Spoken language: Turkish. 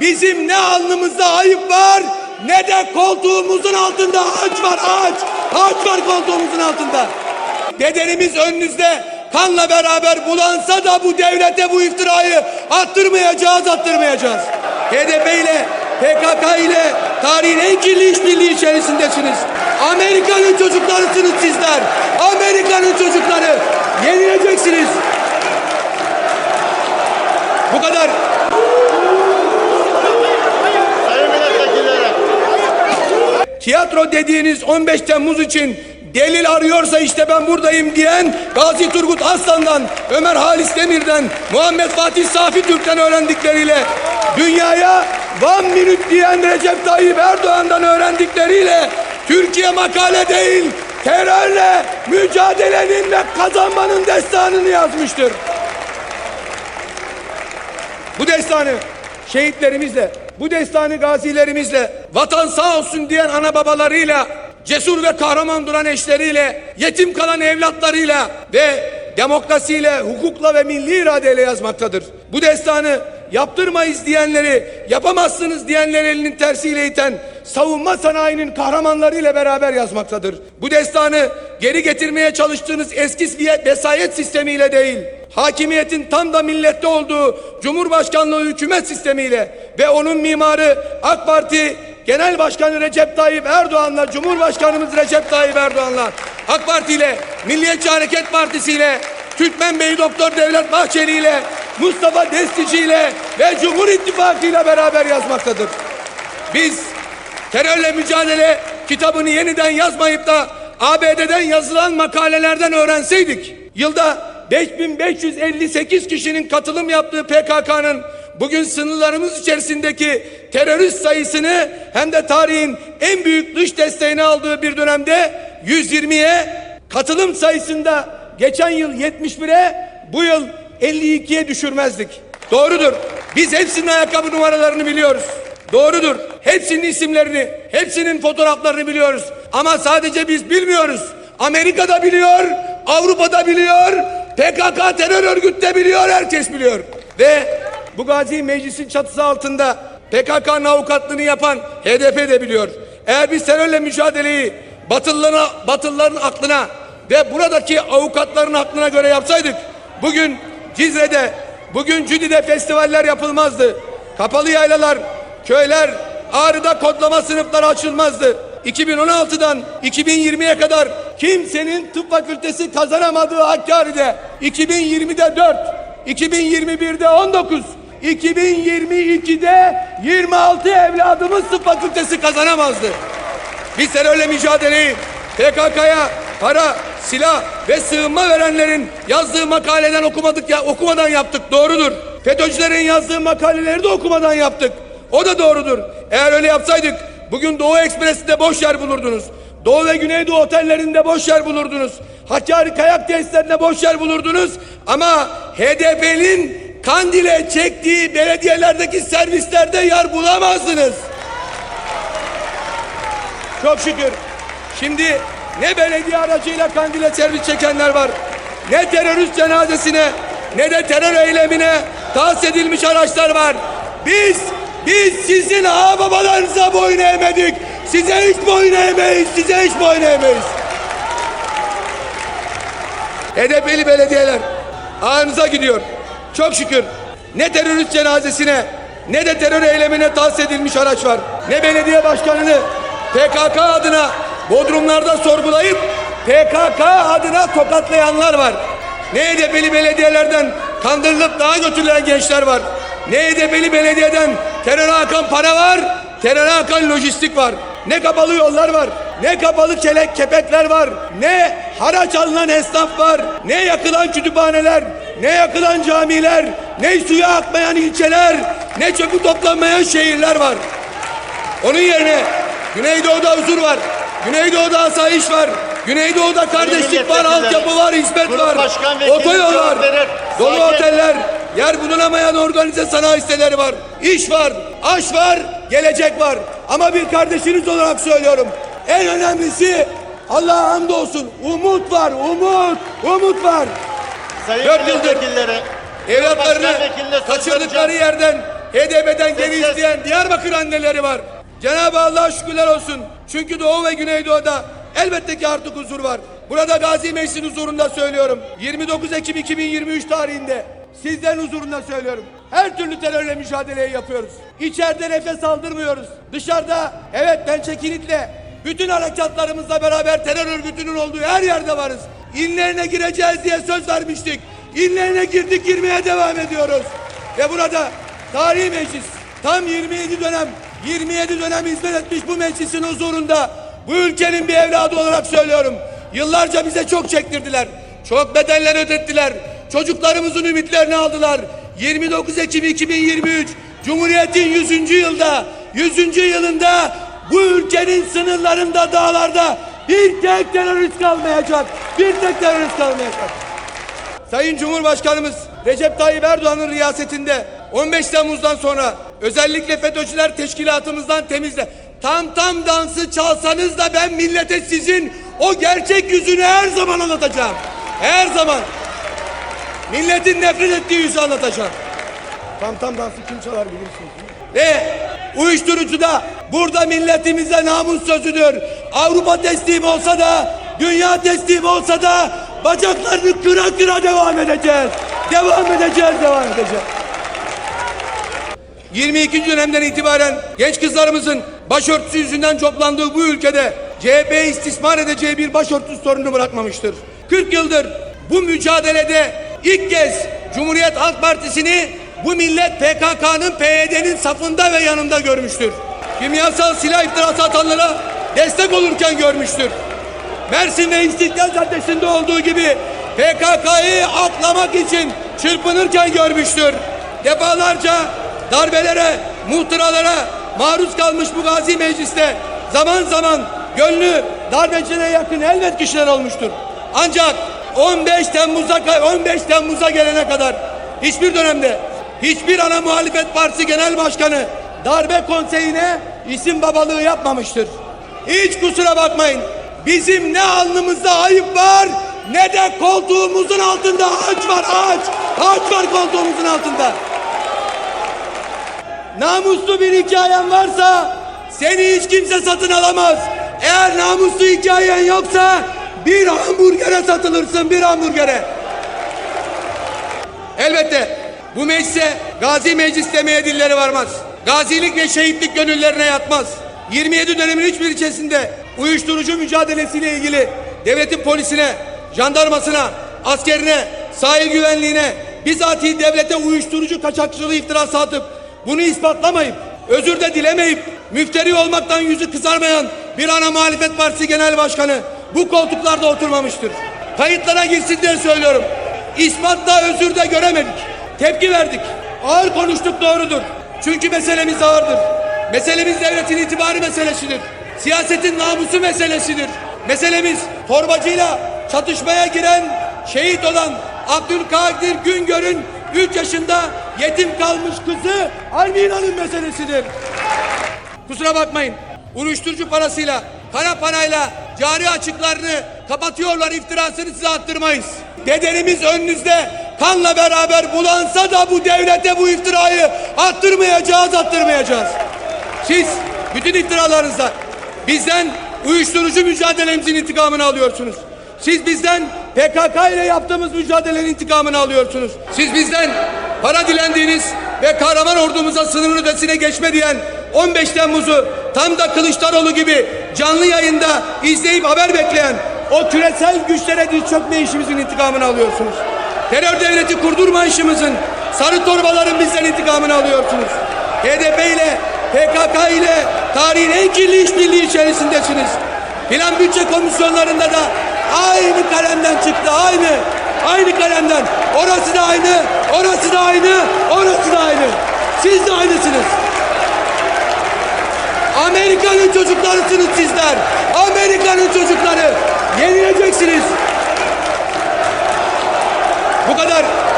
Bizim ne alnımızda ayıp var ne de koltuğumuzun altında ağaç var ağaç. Ağaç var koltuğumuzun altında. Bedenimiz önünüzde kanla beraber bulansa da bu devlete bu iftirayı attırmayacağız attırmayacağız. HDP ile PKK ile tarihin en kirli işbirliği içerisindesiniz. Amerika'nın çocuklarısınız sizler. Amerika'nın çocukları. Yenileceksiniz. Bu kadar. Sayın milletvekilleri. Tiyatro dediğiniz 15 Temmuz için delil arıyorsa işte ben buradayım diyen Gazi Turgut Aslan'dan, Ömer Halis Demir'den, Muhammed Fatih Safi Türk'ten öğrendikleriyle dünyaya one minute diyen Recep Tayyip Erdoğan'dan öğrendikleriyle Türkiye makale değil terörle mücadelenin ve kazanmanın destanını yazmıştır. Bu destanı şehitlerimizle, bu destanı gazilerimizle, vatan sağ olsun diyen ana babalarıyla, cesur ve kahraman duran eşleriyle, yetim kalan evlatlarıyla ve demokrasiyle, hukukla ve milli iradeyle yazmaktadır. Bu destanı yaptırmayız diyenleri, yapamazsınız diyenleri elinin tersiyle iten savunma sanayinin kahramanlarıyla beraber yazmaktadır. Bu destanı geri getirmeye çalıştığınız eski vesayet sistemiyle değil, hakimiyetin tam da millette olduğu Cumhurbaşkanlığı hükümet sistemiyle ve onun mimarı AK Parti Genel Başkanı Recep Tayyip Erdoğan'la Cumhurbaşkanımız Recep Tayyip Erdoğan'la AK Parti ile Milliyetçi Hareket Partisi ile Türkmen Bey Doktor Devlet Bahçeli ile Mustafa Destici ile ve Cumhur İttifakı ile beraber yazmaktadır. Biz terörle mücadele kitabını yeniden yazmayıp da ABD'den yazılan makalelerden öğrenseydik yılda 5558 kişinin katılım yaptığı PKK'nın bugün sınırlarımız içerisindeki terörist sayısını hem de tarihin en büyük dış desteğini aldığı bir dönemde 120'ye katılım sayısında geçen yıl 71'e bu yıl 52'ye düşürmezdik. Doğrudur. Biz hepsinin ayakkabı numaralarını biliyoruz. Doğrudur. Hepsinin isimlerini, hepsinin fotoğraflarını biliyoruz. Ama sadece biz bilmiyoruz. Amerika'da biliyor, Avrupa'da biliyor, PKK terör örgütü de biliyor, herkes biliyor. Ve bu Gazi Meclis'in çatısı altında PKK'nın avukatlığını yapan HDP de biliyor. Eğer biz terörle mücadeleyi Batılıların, Batılıların aklına ve buradaki avukatların aklına göre yapsaydık bugün Cizre'de, bugün Cüdi'de festivaller yapılmazdı. Kapalı yaylalar, köyler, Ağrı'da kodlama sınıfları açılmazdı. 2016'dan 2020'ye kadar kimsenin tıp fakültesi kazanamadığı Hakkari'de 2020'de 4, 2021'de 19, 2022'de 26 evladımız tıp fakültesi kazanamazdı. Biz terörle mücadeleyi PKK'ya para, silah ve sığınma verenlerin yazdığı makaleden okumadık ya okumadan yaptık. Doğrudur. FETÖ'cülerin yazdığı makaleleri de okumadan yaptık. O da doğrudur. Eğer öyle yapsaydık bugün Doğu Ekspresi'nde boş yer bulurdunuz. Doğu ve Güneydoğu otellerinde boş yer bulurdunuz. Hakkari kayak tesislerinde boş yer bulurdunuz. Ama HDP'nin Kandil'e çektiği belediyelerdeki servislerde yer bulamazdınız. Çok şükür. Şimdi ne belediye aracıyla Kandil'e servis çekenler var. Ne terörist cenazesine ne de terör eylemine tahsis edilmiş araçlar var. Biz biz sizin ağababalarınıza boyun eğmedik. Size hiç boyun eğmeyiz. Size hiç boyun eğmeyiz. HDP'li belediyeler ağınıza gidiyor. Çok şükür ne terörist cenazesine ne de terör eylemine tahsis edilmiş araç var. Ne belediye başkanını PKK adına Bodrumlarda sorgulayıp PKK adına tokatlayanlar var. Ne HDP'li belediyelerden kandırılıp daha götürülen gençler var. Ne HDP'li belediyeden teröre akan para var, teröre akan lojistik var. Ne kapalı yollar var, ne kapalı kelek kepekler var, ne haraç alınan esnaf var, ne yakılan kütüphaneler, ne yakılan camiler, ne suya akmayan ilçeler, ne çöpü toplanmayan şehirler var. Onun yerine Güneydoğu'da huzur var. Güneydoğu'da asayiş var. Güneydoğu'da kardeşlik var, altyapı var, hizmet var. Otoyol var. Dolu Sakin. oteller, yer bulunamayan organize sanayi siteleri var. İş var, aş var, gelecek var. Ama bir kardeşiniz olarak söylüyorum. En önemlisi Allah'a hamdolsun. Umut var, umut, umut var. Sayın Dört yıldır. Evlatlarını kaçırdıkları yerden HDP'den geri isteyen Diyarbakır anneleri var. Cenab-ı Allah'a şükürler olsun. Çünkü Doğu ve Güneydoğu'da elbette ki artık huzur var. Burada Gazi Meclisi'nin huzurunda söylüyorum. 29 Ekim 2023 tarihinde sizlerin huzurunda söylüyorum. Her türlü terörle mücadeleyi yapıyoruz. İçeride nefes aldırmıyoruz. Dışarıda evet pençe kilitle bütün harekatlarımızla beraber terör örgütünün olduğu her yerde varız. İnlerine gireceğiz diye söz vermiştik. İnlerine girdik girmeye devam ediyoruz. Ve burada tarihi meclis tam 27 dönem 27 dönem hizmet etmiş bu meclisin huzurunda bu ülkenin bir evladı olarak söylüyorum. Yıllarca bize çok çektirdiler. Çok bedeller ödettiler. Çocuklarımızın ümitlerini aldılar. 29 Ekim 2023 Cumhuriyet'in 100. yılda 100. yılında bu ülkenin sınırlarında dağlarda bir tek terörist kalmayacak. Bir tek terörist kalmayacak. Sayın Cumhurbaşkanımız Recep Tayyip Erdoğan'ın riyasetinde 15 Temmuz'dan sonra özellikle FETÖ'cüler teşkilatımızdan temizle. Tam tam dansı çalsanız da ben millete sizin o gerçek yüzünü her zaman anlatacağım. Her zaman. Milletin nefret ettiği yüzü anlatacağım. Tam tam dansı kim çalar bilirsiniz. Ve uyuşturucuda burada milletimize namus sözüdür. Avrupa teslim olsa da dünya teslim olsa da bacaklarını kıra kıra devam edeceğiz. Devam edeceğiz, devam edeceğiz. 22. dönemden itibaren genç kızlarımızın başörtüsü yüzünden coplandığı bu ülkede CHP istismar edeceği bir başörtüsü sorunu bırakmamıştır. 40 yıldır bu mücadelede ilk kez Cumhuriyet Halk Partisi'ni bu millet PKK'nın PYD'nin safında ve yanında görmüştür. Kimyasal silah iftirası atanlara destek olurken görmüştür. Mersin ve İstiklal Caddesi'nde olduğu gibi PKK'yı aklamak için çırpınırken görmüştür. Defalarca darbelere, muhtıralara maruz kalmış bu gazi mecliste zaman zaman gönlü darbecilere yakın elbet kişiler olmuştur. Ancak 15 Temmuz'a 15 Temmuz'a gelene kadar hiçbir dönemde hiçbir ana muhalefet partisi genel başkanı darbe konseyine isim babalığı yapmamıştır. Hiç kusura bakmayın. Bizim ne alnımızda ayıp var ne de koltuğumuzun altında ağaç var ağaç. Ağaç var koltuğumuzun altında. Namuslu bir hikayen varsa seni hiç kimse satın alamaz. Eğer namuslu hikayen yoksa bir hamburgere satılırsın bir hamburgere. Elbette bu meclise gazi meclis demeye dilleri varmaz. Gazilik ve şehitlik gönüllerine yatmaz. 27 dönemin hiçbir içerisinde uyuşturucu mücadelesiyle ilgili devletin polisine, jandarmasına, askerine, sahil güvenliğine, bizatihi devlete uyuşturucu kaçakçılığı iftirası atıp bunu ispatlamayıp, özür de dilemeyip, müfteri olmaktan yüzü kızarmayan bir ana muhalefet partisi genel başkanı bu koltuklarda oturmamıştır. Kayıtlara girsin diye söylüyorum. İspatta özür de göremedik. Tepki verdik. Ağır konuştuk doğrudur. Çünkü meselemiz ağırdır. Meselemiz devletin itibarı meselesidir. Siyasetin namusu meselesidir. Meselemiz torbacıyla çatışmaya giren, şehit olan Abdülkadir Güngör'ün 3 yaşında yetim kalmış kızı Almina'nın meselesidir. Kusura bakmayın. Uyuşturucu parasıyla, kara parayla cari açıklarını kapatıyorlar iftirasını size attırmayız. Bedenimiz önünüzde kanla beraber bulansa da bu devlete bu iftirayı attırmayacağız, attırmayacağız. Siz bütün iftiralarınızla bizden uyuşturucu mücadelemizin intikamını alıyorsunuz. Siz bizden PKK ile yaptığımız mücadelenin intikamını alıyorsunuz. Siz bizden para dilendiğiniz ve kahraman ordumuza sınırın ötesine geçme diyen 15 Temmuz'u tam da Kılıçdaroğlu gibi canlı yayında izleyip haber bekleyen o küresel güçlere diz çökme işimizin intikamını alıyorsunuz. Terör devleti kurdurma işimizin, sarı torbaların bizden intikamını alıyorsunuz. HDP ile PKK ile tarihin en kirli işbirliği içerisindesiniz. Plan bütçe komisyonlarında da aynı kalemden çıktı aynı. Aynı kalemden. Orası da aynı, orası da aynı, orası da aynı. Siz de aynısınız. Amerika'nın çocuklarısınız sizler. Amerika'nın çocukları. Yenileceksiniz. Bu kadar